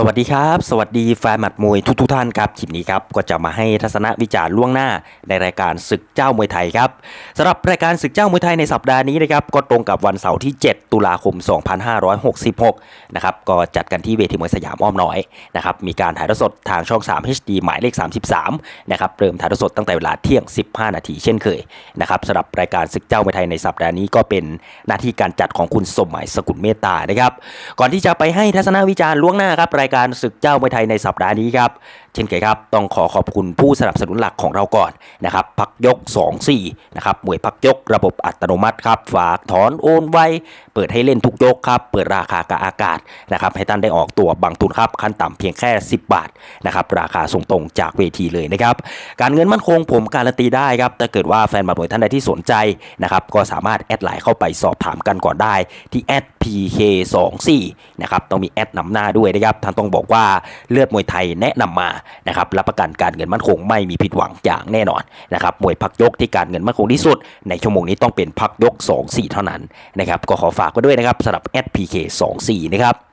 สวัสดีครับ สวัสดีแฟนหมัดมวยทุกทท่านครับคลิปนี้ครับก็จะมาให้ทัศนวิจารณ์ล่วงหน้าในรายการศึกเจ้ามวยไทยครับสำหรับรายการศึกเจ้ามวยไทยในสัปดาห์นี้นะครับก็ตรงกับวันเสาร์ที่ 7 ตุลาคม 2566 นะครับก็จัดกันที่เวทีมวยสยามอ้อมน้อยนะครับมีการถ่ายทอดสดทางช่อง 3 HD หมายเลข 33 นะครับเริ่มถ่ายทอดสดตั้งแต่เวลาเที่ยง 15 นาทีเช่นเคยนะครับสำหรับรายการศึกเจ้ามวยไทยในสัปดาห์นี้ก็เป็นหน้าที่การจัดของคุณสมหมายสกุลเมตตานะครับก่อนที่จะไปให้ทัศนวิจารณ์ล่วงหน้าครับรายการศึกเจ้ามวยไทยในสัปดาห์นี้ครับ เช่นเคยครับ ต้องขอขอบคุณผู้สนับสนุนหลักของเราก่อนนะครับ พักยก 24 นะครับมวยพักยกระบบอัตโนมัติครับ ฝากถอนโอนไว เปิดให้เล่นทุกยกครับ เปิดราคากะอากาศนะครับ ให้ท่านได้ออกตัวบางทุนครับ ขั้นต่ำเพียงแค่ 10 บาทนะครับ ราคาส่งตรงจากเวทีเลยนะครับ การเงินมั่นคงผมการันตีได้ครับถ้าเกิดว่าแฟนบอลมวยท่านใดที่สนใจนะครับ ก็สามารถแอดไลน์เข้าไปสอบถามกันก่อนได้ที่แอด PK24 นะครับต้องมีแอดนำหน้าด้วยนะครับท่านต้องบอกว่าเลือดมวยไทยแนะนำมานะครับรับประกันการเงินมั่นคงไม่มีผิดหวังอย่างแน่นอนนะครับมวยพักยกที่การเงินมั่นคงที่สุด ในชั่วโมงนี้ต้องเป็นพักยก 2-4 เท่านั้นนะครับก็ขอฝากไว้ด้วยนะครับสำหรับ SPK24 นะครับ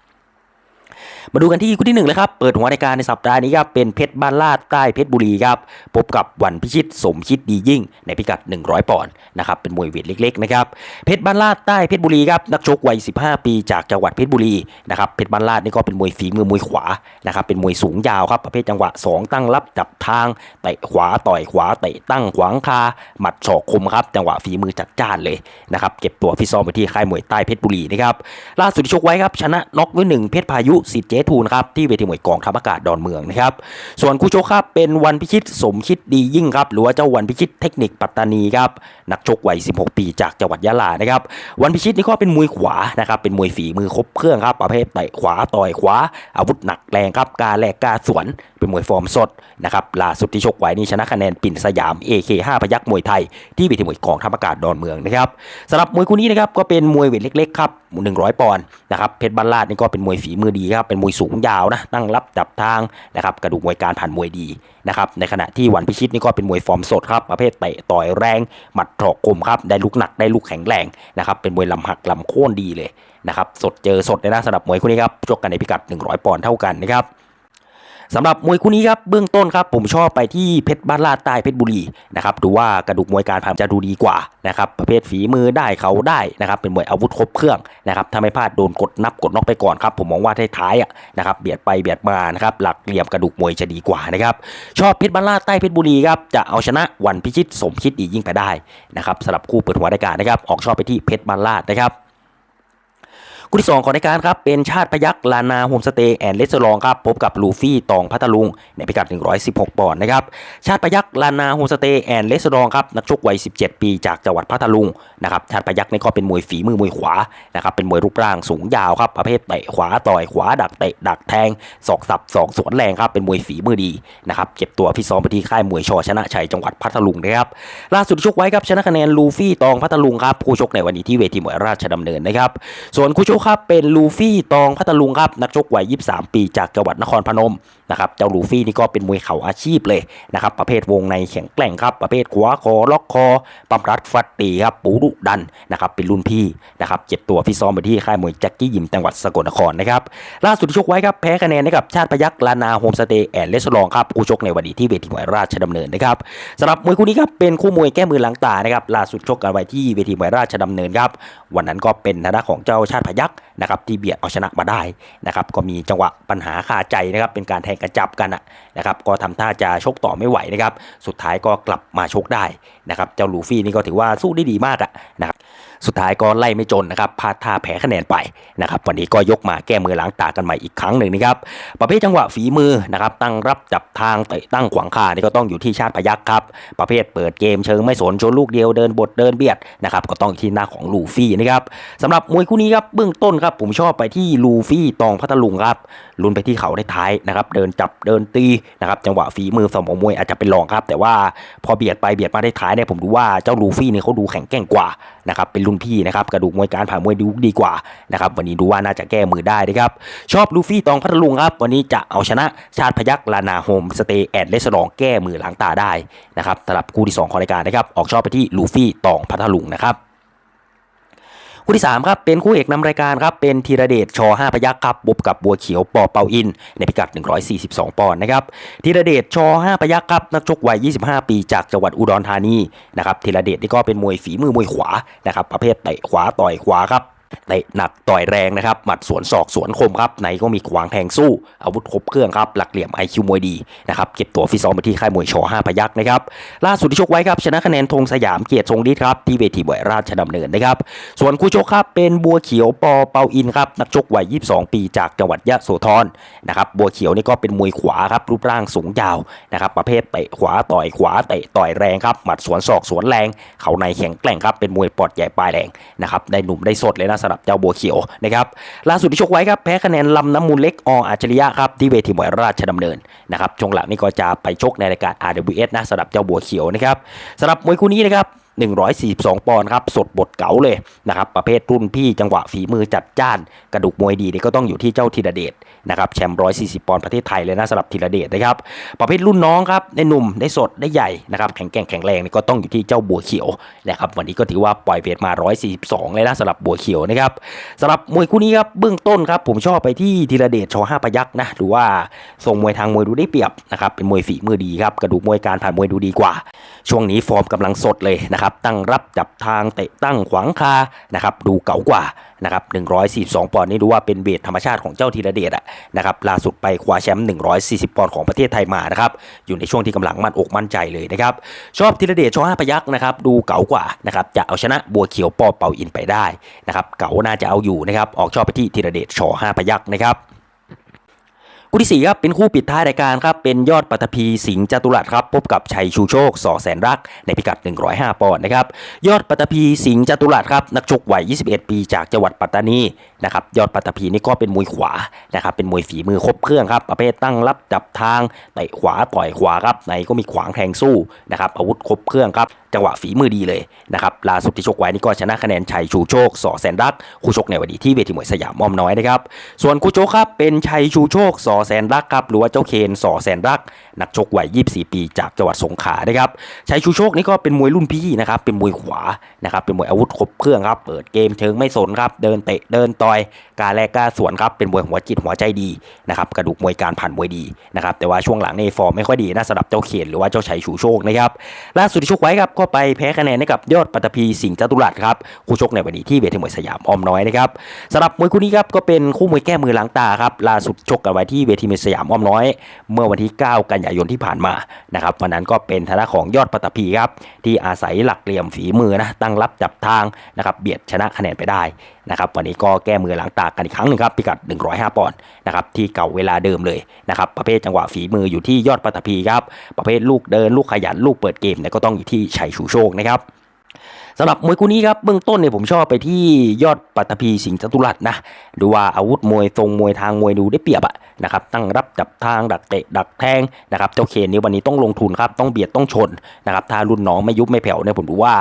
มาดูกันที่คู่ที่หนึ่งเลยครับ เปิดหัวรายการในสัปดาห์นี้ครับเป็นเพชรบ้านลาดใต้เพชรบุรีครับ พบกับวันพิชิตสมคิดดียิ่ง ในพิกัด 100 ปอนด์นะครับ เป็นมวยเวทเล็กๆนะครับ เพชรบ้านลาดใต้เพชรบุรีครับ นักชกวัย 15 ปีจากจังหวัดเพชรบุรีนะครับ เพชรบ้านลาดนี่ก็เป็นมวยฝีมือมวยขวานะครับ เป็นมวยสูงยาวครับ ประเภทจังหวะ 2 ตั้งรับจับทางเตะขวาต่อยขวาเตะตั้งขวางคา หมัดศอกคมครับ จังหวะฝีมือจัดจ้านเลยนะครับ เก็บตัวฟิตซ้อมไปที่ค่ายมวยใต้เพชรบุรีนะครับ ล่าสุดที่ชกไว้ครับ ชนะน็อกไว้หนึ่งเพชรพายุสิทธิ์จทูนครับที่เวทีมวยกองทัพอากาศดอนเมืองนะครับส่วนคู่ชกครับเป็นวันพิชิตสมคิดดียิ่งครับหรือว่าเจ้าวันพิชิตเทคนิคปัตตานีครับนักชกวัย 16 ปีจากจังหวัดยะลานะครับวันพิชิตนี่ก็เป็นมวยขวานะครับเป็นมวยฝีมือครบเครื่องครับประเภทเตะขวาต่อยขวา อาวุธหนักแรงครับกาแลกกาสวนเป็นมวยฟอร์มสดนะครับล่าสุดที่ชกไว้นี่ชนะคะแนนปิ่นสยาม AK5 พยักมวยไทย ที่เวทีมวยกองทัพอากาศดอนเมืองนะครับสำหรับมวยคู่นี้นะครับก็เป็นมวยเวทเล็กๆครับ 100 ปอนด์นะครับเพชรบ้านลาดนี่ก็เป็นมวยฝีมือดีครับเป็นมวยสูงยาวนะตั้งรับจับทางนะครับกระดูกมวยการผ่านมวยดีนะครับในขณะที่วันพิชิตนี่ก็เป็นมวยฟอร์มสดครับประเภทเตะต่อยแรงหมัดถอกคมครับได้ลูกหนักได้ลูกแข็งแรงนะครับเป็นมวยลำหักลำโค่นดีเลยนะครับสดเจอสดเลยนะสำหรับมวยคู่นี้ครับชกกันในพิกัด 100 ปอนด์เท่ากันนะครับ สำหรับมวยคู่นี้ครับเบื้องต้นครับผมชอบไปที่เพชรบ้านลาดใต้เพชรบุรีนะครับดูว่ากระดูกมวยการผ่านจะดูดีกว่านะครับประเภทฝีมือได้เขาได้นะครับเป็นมวยอาวุธครบเครื่องนะครับถ้าไม่พลาดโดนกดนับกดน็อกไปก่อนครับผมมองว่าท้ายๆอะนะครับเบียดไปเบียดมานะครับหลักเหลี่ยมกระดูกมวยจะดีกว่านะครับชอบเพชรบ้านลาดใต้เพชรบุรีครับจะเอาชนะวันพิชิตสมคิดดีกยิ่งไปได้นะครับสำหรับคู่เปิดหัวรายการนะครับออกชอบไปที่เพชรบ้านลาดนะครับ คู่ที่ 2 ของรายการครับ เป็นชาติพยักลานาโฮมสเตย์แอนด์เลสลองครับ พบกับลูฟี่ตองพัทลุง ในพิกัด 116 ปอนด์นะครับ ชาติพยักลานาโฮมสเตย์แอนด์เลสลองครับ นักชกวัย 17 ปีจากจังหวัดพัทลุงนะครับ ชาติพยักนี่ก็เป็นมวยฝีมือมวยขวานะครับ เป็นมวยรูปร่างสูงยาวครับ ประเภทเตะขวาต่อยขวาดักเตะดักแทงศอกสับศอกสวนแรงครับ เป็นมวยฝีมือดีนะครับ เก็บตัวพิซ้อมไปที่ค่ายมวยชอชนะชัยจังหวัดพัทลุงนะครับ ล่าสุดชกไว้ครับชนะคะแนนลูฟี่ตองพัทลุงครับ คู่ชกในวันนี้ที่เวทีมวยราชดำเนินนะครับ ส่วนคู่ชกครับเป็นลูฟี่ตองพัทลุงครับนักชกวัย 23 ปีจากจังหวัดนครพนมนะครับเจ้าลูฟี่นี่ก็เป็นมวยเข่าอาชีพเลยนะครับประเภทวงในแข็งแกร่งครับประเภทขวาคอล็อกคอปั๊มรัดฟัดตีครับปูดุดันนะครับเป็นรุ่นพี่นะครับเจ็บตัวฟิซ้อมไปที่ค่ายมวยแจ็คกี้ยิมจังหวัดสกลนครนะครับล่าสุดที่ชกไว้ครับแพ้คะแนนให้กับชาติพยักลานาโฮมสเตย์แอนด์เลสลองครับคู่ชกในวันนี้ที่เวทีมวยราชดำเนินนะครับสำหรับมวยคู่นี้ครับเป็นคู่มวยแก้มือหลังตานะครับล่าสุดชกกันไว้ที่เวทีมวยราชดำเนินครับวันนั้นก็เป็นทางด้านของเจ้าชาติพยักนะครับที่เบียดเอาชนะมาได้นะครับก็มีจังหวะปัญหาคาใจนะครับเป็นการแทงกระจับกันนะครับก็ทำท่าจะชกต่อไม่ไหวนะครับสุดท้ายก็กลับมาชกได้ นะครับเจ้าลูฟี่นี่ก็ถือว่าสู้ได้ดีมากอะนะครับสุดท้ายก็ไล่ไม่จนนะครับพลาดท่าแพ้คะแนนไปนะครับวันนี้ก็ยกมาแก้มือล้างตากันใหม่อีกครั้งหนึ่งนะครับประเภทจังหวะฝีมือนะครับตั้งรับจับทางเตะตั้งขวางคานี่ก็ต้องอยู่ที่ชาติพยักครับประเภทเปิดเกมเชิงไม่สนชนลูกเดียวเดินบทเดินเบียดนะครับก็ต้องอยู่ที่หน้าของลูฟี่นะครับสำหรับมวยคู่นี้ครับเบื้องต้นครับผมชอบไปที่ลูฟี่ตองพัทลุงครับลุ้นไปที่เขาได้ท้ายนะครับเดินจับเดินตีนะครับจังหวะฝีมือสมองมวยอาจจะเป็นรองครับ แต่ว่าพอเบียดไปเบียดมาได้ท้ายเนี่ยผมดูว่าเจ้าลูฟี่เนี่ยเขาดูแข็งแกร่งกว่านะครับเป็นรุ่นพี่นะครับกระดูกมวยการผ่านมวยดูดีกว่านะครับวันนี้ดูว่าน่าจะแก้มือได้นะครับชอบลูฟี่ตองพัทลุงครับวันนี้จะเอาชนะชาติพยักลานาโฮมสเตย์แอนด์เลสลองแก้มือล้างตาได้นะครับสำหรับคู่ที่สองของรายการนะครับออกชอบไปที่ลูฟี่ตองพัทลุงนะครับ คู่ที่3ครับเป็นคู่เอกนำรายการครับเป็นธีรเดชช5พยักครับพบกับบัวเขียวปอเปาอิน ในพิกัด 142 ปอนด์นะครับธีรเดชช5พยักครับนักชกวัย 25 ปีจากจังหวัดอุดรธานีนะครับธีรเดชนี่ก็เป็นมวยฝีมือมวยขวานะครับประเภทเตะขวาต่อยขวาครับ เตะหนักต่อยแรงนะครับ หมัดสวนศอกสวนคมครับในก็มีขวางแทงสู้ อาวุธครบเครื่องครับ หลักเหลี่ยมไอคิวมวยดีนะครับ เก็บตัวฟิซ้อมไปที่ค่ายมวยชอ5พยักนะครับ ล่าสุดที่ชกไว้ครับ ชนะคะแนนธงสยามเกียรติทรงฤทธิ์ครับที่เวทีบวยราชดำเนินนะครับ ส่วนคู่ชกครับเป็นบัวเขียวปอเปาอินครับนักชกวัย 22 ปีจากจังหวัดยะโสธรนะครับบัวเขียวนี่ก็เป็นมวยขวาครับรูปร่างสูงยาวนะครับประเภทเตะขวาต่อยขวาเตะต่อยแรงครับหมัดสวนศอกสวนแรง เขาในแข็งแกร่งครับเป็นมวยปอดใหญ่ปลายแรงนะครับได้หนุ่มได้สดเลยนะสำหรับเจ้าบัวเขียวนะครับล่าสุดที่ชกไว้ครับแพ้คะแนนลำน้ำมูลเล็กออัจฉริยะครับที่เวทีมวยราชดำเนินนะครับช่วงหลังนี่ก็จะไปชกในรายการ RWS นะสำหรับเจ้าบัวเขียวนะครับสำหรับมวยคู่นี้นะครับ 142 ปอนด์ครับ สดบทเก๋าเลยนะครับ ประเภทรุ่นพี่จังหวะฝีมือจัดจ้าน กระดูกมวยดีนี่ก็ต้องอยู่ที่เจ้าธีรเดชนะครับแชมป์140 ปอนด์ประเทศไทยเลยนะสำหรับธีรเดชนะครับ ประเภทรุ่นน้องครับได้หนุ่มได้สดได้ใหญ่นะครับแข็งแกร่งแข็งแรงนี่ก็ต้องอยู่ที่เจ้าบัวเขียวนะครับวันนี้ก็ถือว่าปล่อยเวทมา 142 เลยนะสำหรับบัวเขียวนะครับสำหรับมวยคู่นี้ครับเบื้องต้นครับผมชอบไปที่ธีรเดชช5พยักนะหรือว่าทรงมวยทางมวยดูได้เปรียบนะครับเป็นมวยฝีมือดีครับกระดูกมวยการผ่านมวยดูดีกว่า ช่วงนี้ฟอร์มกำลังสดเลยนะครับตั้งรับจับทางเตะตั้งขวางคานะครับดูเก๋ากว่านะครับ142 ปอนด์นี่ดูว่าเป็นเวทธรรมชาติของเจ้าธีรเดชอะนะครับล่าสุดไปคว้าแชมป์140 ปอนด์ของประเทศไทยมานะครับอยู่ในช่วงที่กำลังมั่นอกมั่นใจเลยนะครับชอบธีรเดชชอห้าพยักษ์นะครับดูเก๋ากว่านะครับจะเอาชนะบัวเขียวปอเป่าอินไปได้นะครับเก๋าน่าจะเอาอยู่นะครับออกชอบไปที่ธีรเดชชอห้าพยักษ์นะครับ คู่ที่สี่ครับเป็นคู่ปิดท้ายรายการครับเป็นยอดปัตภีสิงห์จตุรัสครับพบกับชัยชูโชคสอแสนรัก ในพิกัด 105 ปอนด์นะครับยอดปัตภีสิงห์จตุรัสครับนักชกวัย 21 ปีจากจังหวัดปัตตานีนะครับยอดปัตภีนี่ก็เป็นมวยขวานะครับเป็นมวยฝีมือครบเครื่องครับประเภทตั้งรับจับทางเตะขวาต่อยขวาครับในก็มีขวางแทงสู้นะครับอาวุธครบเครื่องครับ จังหวะฝีมือดีเลยนะครับล่าสุดที่ชกไว้นี่ก็ชนะคะแนนชัยชูโชคสอแสนรักคู่ชกในวันนี้ที่เวทีมวยสยามอ้อมน้อยนะครับส่วนคู่ชกครับเป็นชัยชูโชคสอแสนรักครับหรือว่าเจ้าเคนสอแสนรัก นักชกวัย24 ปี จากจังหวัดสงขลานะครับชัยชูโชคนี่ก็เป็นมวยรุ่นพี่นะครับเป็นมวยขวานะครับเป็นมวยอาวุธครบเครื่องครับเปิดเกมเชิงไม่สนครับเดินเตะเดินต่อยการแลกกาสวนครับเป็นมวยหัวจิตหัวใจดีนะครับกระดูกมวยการผ่านมวยดีนะครับแต่ว่าช่วงหลังในฟอร์มไม่ค่อยดีนะสำหรับเจ้าเคนหรือว่าเจ้าชัยชูโชคนะครับล่าสุดที่ชกไว้ครับก็ไปแพ้คะแนนให้กับยอดปัตตภีสิงห์จตุรัสครับคู่ชกในวันนี้ที่เวทีมวยสยามอ้อมน้อยนะครับสำหรับมวยคู่นี้ครับก็เป็นคู่มวยแก้มือล้างตาครับล่าสุดชกกันไว้ที่เวทีมวยสยามอ้อมน้อย เมื่อวันที่ 9 กันยายนที่ผ่านมานะครับวันนั้นก็เป็นทางของยอดปัตตภีครับที่อาศัยหลักเหลี่ยมฝีมือนะตั้งรับจับทางนะครับเบียดชนะคะแนนไปได้ นะครับวันนี้ก็แก้มือล้างตากันอีกครั้งหนึ่งครับพิกัด 105 ปอนด์นะครับที่เก่าเวลาเดิมเลยนะครับประเภทจังหวะฝีมืออยู่ที่ยอดปัตตภีครับประเภทลูกเดินลูกขยันลูกเปิดเกมเนี่ยก็ต้องอยู่ที่ชัยชูโชคนะครับสำหรับมวยคู่นี้ครับเบื้องต้นเนี่ยผมชอบไปที่ยอดปัตภีสิงห์จตุรัสนะดูว่าอาวุธมวยทรงมวยทางมวยดูได้เปรียบอะนะครับตั้งรับจับทางดักเตะดักแทงนะครับเจ้าเคนนี้วันนี้ต้องลงทุนครับต้องเบียดต้องชนนะครับถ้ารุ่นน้องไม่ยุบไม่แผ่วเนี่ยผมดูว่า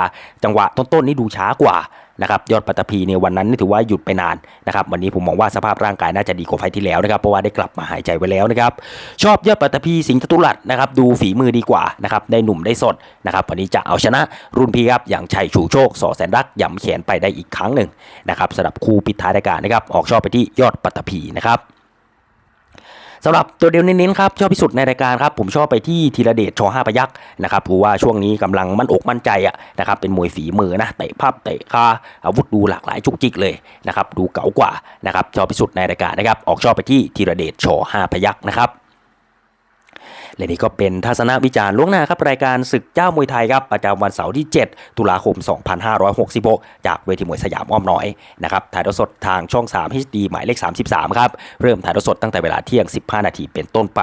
จังหวะต้นๆนี่ดูช้ากว่า นะครับยอดปัตภีในวันนั้นนี่ถือว่าหยุดไปนานนะครับวันนี้ผมมองว่าสภาพร่างกายน่าจะดีกว่าไฟที่แล้วนะครับเพราะว่าได้กลับมาหายใจไว้แล้วนะครับชอบยอดปัตภีสิงห์จตุรัสนะครับดูฝีมือดีกว่านะครับได้หนุ่มได้สดนะครับวันนี้จะเอาชนะรุ่นพี่ครับอย่างชัยชูโชคสอแสนรักย่ำแขนไปได้อีกครั้งหนึ่งนะครับสำหรับคู่ปิดท้ายรายการนะครับออกชอบไปที่ยอดปัตภีนะครับ สำหรับตัวเดียวเน้นๆครับชอบที่สุดในรายการครับผมชอบไปที่ธีรเดชชอห้าพยักษ์นะครับเพราะว่าช่วงนี้กำลังมั่นอกมั่นใจอะนะครับเป็นมวยฝีมือนะเตะภาพเตะคาอาวุธดูหลากหลายจุกจิกเลยนะครับดูเก๋ากว่านะครับชอบที่สุดในรายการนะครับออกชอบไปที่ธีรเดชชอห้าพยักษ์นะครับ และนี่ก็เป็นทัศนวิจารณ์ล่วงหน้าครับรายการศึกเจ้ามวยไทยครับประจำวันเสาร์ที่ 7 ตุลาคม 2566 จากเวทีมวยสยามอ้อมน้อยนะครับถ่ายทอดสดทางช่อง 3 HD หมายเลข 33 ครับ เริ่มถ่ายทอดสดตั้งแต่เวลาเที่ยง 15 นาทีเป็นต้นไป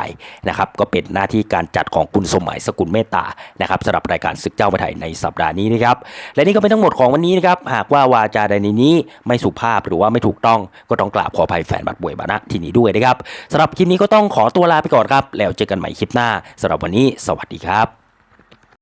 นะครับก็เป็นหน้าที่การจัดของคุณสมหมายสกุลเมตตานะครับสำหรับรายการศึกเจ้ามวยไทยในสัปดาห์นี้นะครับและนี่ก็เป็นทั้งหมดของวันนี้นะครับหากว่าวาจาใดในนี้ไม่สุภาพหรือว่าไม่ถูกต้องก็ต้องกราบขออภัยแฟนบัตรบวยบานะที่นี้ด้วยนะครับสำหรับคลิปนี้ก็ต้องขอตัวลาไปก่อนครับแล้วเจอกันใหม่คลิปหน้าสำหรับวันนี้ สวัสดีครับ